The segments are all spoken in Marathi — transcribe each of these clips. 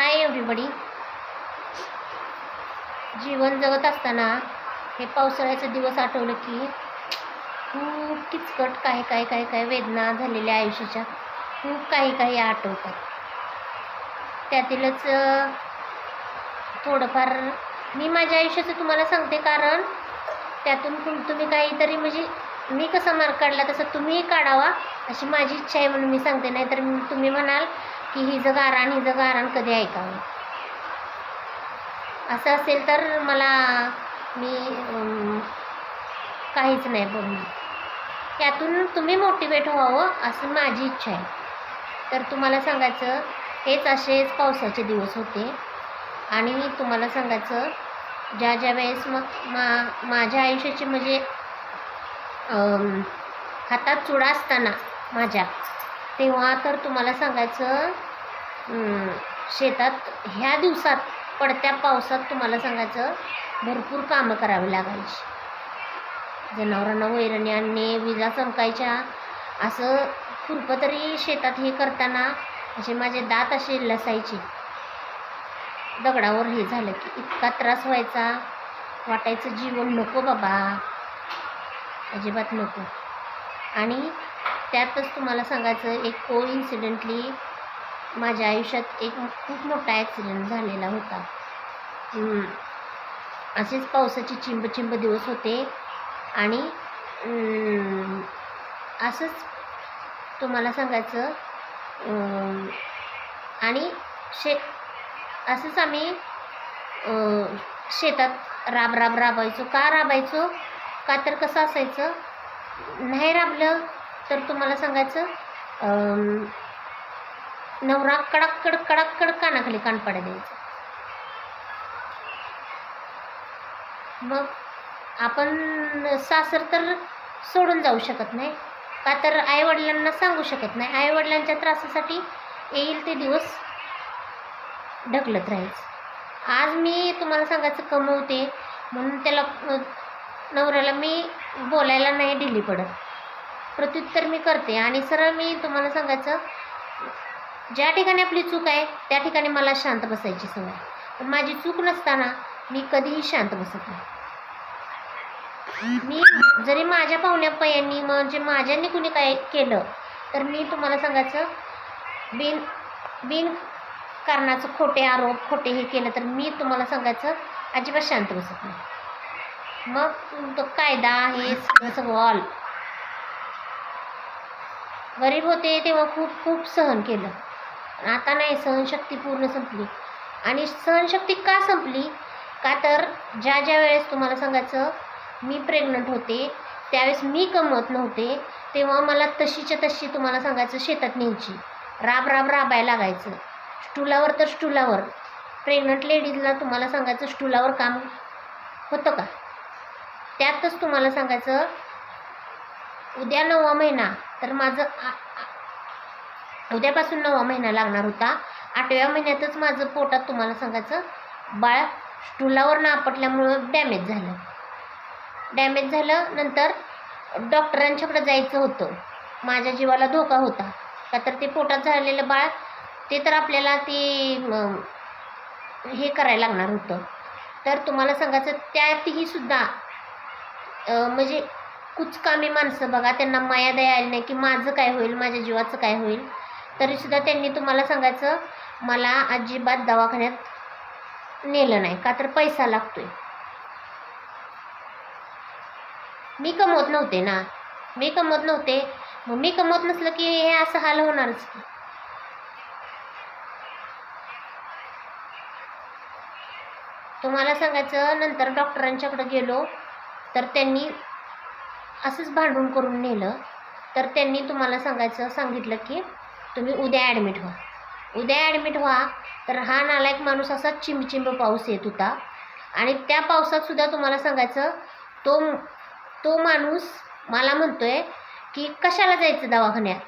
हाय एवढीबडी जीवन जगत असताना हे पावसाळ्याचे दिवस आठवलं की खूप किचकट काही काही काही काही वेदना झालेल्या आयुष्याच्या खूप काही काही आठवतात. त्यातीलच थोडंफार मी माझ्या आयुष्याचं तुम्हाला सांगते कारण त्यातून तुम्ही काहीतरी म्हणजे मी कसा मार्क काढला तसं तुम्हीही काढावा अशी माझी इच्छा आहे म्हणून मी सांगते. नाही तर तुम्ही म्हणाल की हिचं गारण हिचं गारण कधी ऐकावं? असं असेल तर मला मी काहीच नाही बोलणार. त्यातून तुम्ही मोटिवेट व्हावं असं माझी इच्छा आहे. तर तुम्हाला सांगायचं हेच असेच पावसाचे दिवस होते. आणि तुम्हाला सांगायचं ज्या ज्या वेळेस मग मा माझ्या आयुष्याची म्हणजे हातात चुडा असताना माझ्या तेव्हा तर तुम्हाला सांगायचं शेतात ह्या दिवसात पडत्या पावसात तुम्हाला सांगायचं भरपूर कामं करावी लागायची. जनावरांना वैरणी आणणे विजा चमकायच्या. असं खुरपं तरी शेतात हे करताना असे माझे दात असे लसायचे. दगडावर हे झालं की इतका त्रास व्हायचा. वाटायचं जीवन नको बाबा. अजिबात नको. आणि त्यातच तुम्हाला सांगायचं एक को इन्सिडेंटली माझ्या आयुष्यात एक खूप मोठा ॲक्सिडेंट झालेला होता. असेच पावसाचे चिंब चिंब दिवस होते आणि असंच तुम्हाला सांगायचं आणि शे असंच आम्ही शेतात राब राब राबायचो. का राबायचो? का तर कसं असायचं? नाही राबलं. तर तुम्हाला सांगायचं अं, नवरा कडाक्कड कडाक्कड कानाखाली कान पाड्या द्यायचं. मग आपण सासर तर सोडून जाऊ शकत नाही का तर आईवडिलांना सांगू शकत नाही. आईवडिलांच्या त्रासासाठी येईल ते दिवस ढकलत राहायचं. आज मी तुम्हाला सांगायचं कमवते म्हणून त्याला नवऱ्याला मी बोलायला नाही ढिली पडत. प्रत्युत्तर मी करते. आणि सरळ मी तुम्हाला सांगायचं ज्या ठिकाणी आपली चूक आहे त्या ठिकाणी मला शांत बसायची सवय पण माझी चूक नसताना मी कधीही शांत बसत नाही. मी जरी माझ्या पाहुण्या पयांनी म्हणजे माझ्यानी कुणी काय केलं तर मी तुम्हाला सांगायचं बिन बिन कारणाचं खोटे आरोप खोटे हे केलं तर मी तुम्हाला सांगायचं अजिबात शांत बसत नाही. मग तो कायदा हे सगळं सगळं ऑल गरीब होते तेव्हा खूप खूप सहन केलं. आता नाही सहनशक्ती पूर्ण संपली. आणि सहनशक्ती का संपली? का तर ज्या ज्या वेळेस तुम्हाला सांगायचं मी प्रेग्नंट होते त्यावेळेस मी कमवत नव्हते तेव्हा मला तशीच्या तशी तुम्हाला सांगायचं शेतात न्यायची. राब राब राबायला लागायचं. स्टुलावर तर स्टुलावर. प्रेग्नंट लेडीजला तुम्हाला सांगायचं स्टुलावर काम होतं का? त्यातच तुम्हाला सांगायचं उद्या नववा महिना. तर माझं आ- उद्यापासून नवा महिना लागणार होता. आठव्या महिन्यातच माझं पोटात तुम्हाला सांगायचं बाळ स्टुलावर ना आपटल्यामुळं डॅमेज झालं. डॅमेज झालं नंतर डॉक्टरांच्याकडे जायचं होतं. माझ्या जीवाला धोका होता. का तर ते पोटात झालेलं बाळ ते तर आपल्याला ते हे करायला लागणार होतं. तर तुम्हाला सांगायचं त्यातही सुद्धा म्हणजे कुचकामी माणसं बघा त्यांना माया दया आली नाही की माझं काय होईल माझ्या जीवाचं काय होईल. तरीसुद्धा त्यांनी तुम्हाला सांगायचं मला अजिबात दवाखान्यात नेलं नाही का तर पैसा लागतोय. मी कमवत नव्हते ना. मी कमवत नव्हते. मग मी कमवत नसलं की हे असं हाल होणारच की. तुम्हाला सांगायचं नंतर डॉक्टरांच्याकडे गेलो तर त्यांनी असंच भांडून करून नेलं. तर त्यांनी तुम्हाला सांगायचं सांगितलं की तुम्ही उद्या ॲडमिट व्हा. उद्या ॲडमिट व्हा तर हा नालायक माणूस असा चिंबचिंब पाऊस येत होता. आणि त्या पावसात सुद्धा तुम्हाला सांगायचं तो तो माणूस मला म्हणतो आहे की कशाला जायचं दवाखान्यात?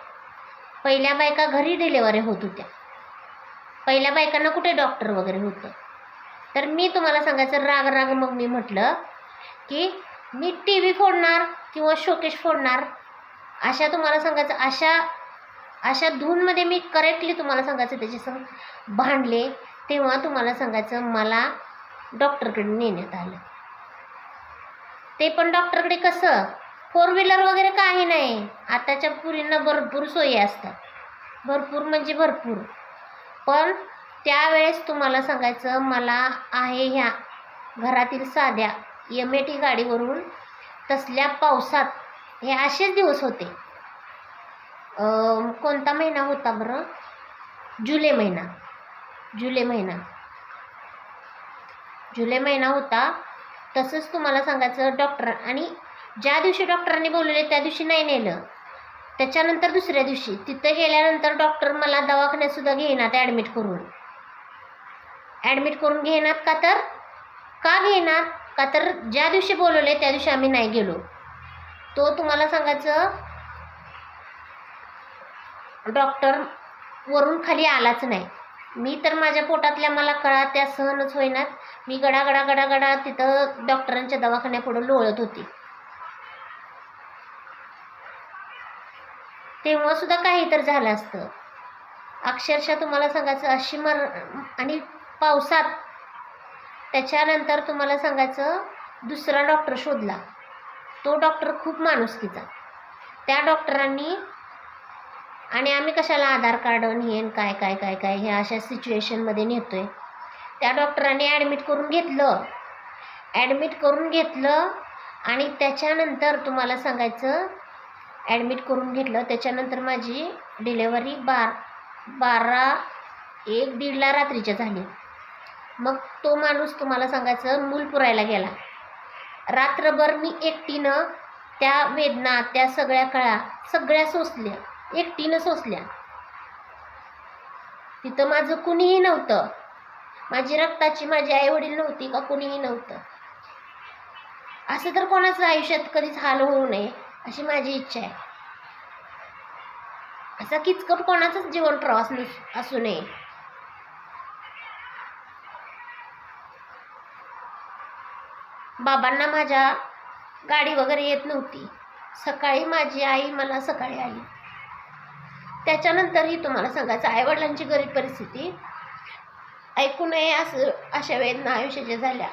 पहिल्या बायका घरी डिलेवरी होत होत्या. पहिल्या बायकांना कुठे डॉक्टर वगैरे होतं? तर मी तुम्हाला सांगायचं राग राग मग मी म्हटलं की मी टी व्ही फोडणार किंवा शोकेश फोडणार? अशा तुम्हाला सांगायचं अशा अशा धूनमध्ये मी करेक्टली तुम्हाला सांगायचं त्याचे संग भांडले तेव्हा तुम्हाला सांगायचं मला डॉक्टरकडे नेण्यात आलं. ते पण डॉक्टरकडे कसं? फोर व्हीलर वगैरे काही नाही. आताच्या पुरींना भरपूर सोयी असतात. भरपूर म्हणजे भरपूर. पण त्यावेळेस तुम्हाला सांगायचं मला आहे ह्या घरातील साध्या एम ए टी गाडीवरून तसल्या पावसात हे असेच दिवस होते. कोणता महिना होता बरं? जुलै महिना. जुलै महिना. जुलै महिना होता. तसंच तुम्हाला सांगायचं डॉक्टर आणि ज्या दिवशी डॉक्टरांनी बोलवले त्या दिवशी नाही नेलं. त्याच्यानंतर दुसऱ्या दिवशी. तिथं गेल्यानंतर डॉक्टर मला दवाखान्यात सुद्धा घेणार ॲडमिट करून. ॲडमिट करून घेणार का तर? का घेणार का तर ज्या दिवशी बोलवले त्या दिवशी आम्ही नाही गेलो. तो तुम्हाला सांगायचं डॉक्टर वरून खाली आलाच नाही. मी तर माझ्या पोटातल्या मला कळा त्या सहनच होईनात मी गडा गडा गडा गडा तिथं डॉक्टरांच्या दवाखान्यापुढं लोळत होती. तेव्हा सुद्धा काही तर झालं असतं. अक्षरशः तुम्हाला सांगायचं अशी मर आणि पावसात त्याच्यानंतर तुम्हाला सांगायचं दुसरा डॉक्टर शोधला. तो डॉक्टर खूप माणुसकीचा त्या डॉक्टरांनी आणि आम्ही कशाला आधार कार्ड आणि हे काय काय काय काय हे अशा सिच्युएशनमध्ये नेतो आहे त्या डॉक्टरांनी ॲडमिट करून घेतलं. ॲडमिट करून घेतलं आणि त्याच्यानंतर तुम्हाला सांगायचं ॲडमिट करून घेतलं. त्याच्यानंतर माझी डिलेवरी बार बारा एक दीडला रात्रीच्या झाली. मग तो माणूस तुम्हाला सांगायचं मूल पुरायला गेला. रात्रभर मी एकटीनं त्या वेदना त्या सगळ्या कळा सगळ्या सोसल्या एकटीनं सोसल्या. तिथं माझं कुणीही नव्हतं. माझी रक्ताची माझी आईवडील नव्हती का कुणीही नव्हतं. असं तर कोणाचं आयुष्यात कधीच हाल होऊ नये अशी माझी इच्छा आहे. असा किचकट कोणाचाच जीवन प्रवास नस असू नये. बाबांना माझ्या गाडी वगैरे येत नव्हती. सकाळी माझी आई मला सकाळी आली. त्याच्यानंतरही तुम्हाला सांगायचं आईवडिलांची गरीब परिस्थिती. ऐकू नये असं अशा वेदना आयुष्याच्या झाल्या.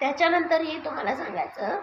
त्याच्यानंतरही तुम्हाला सांगायचं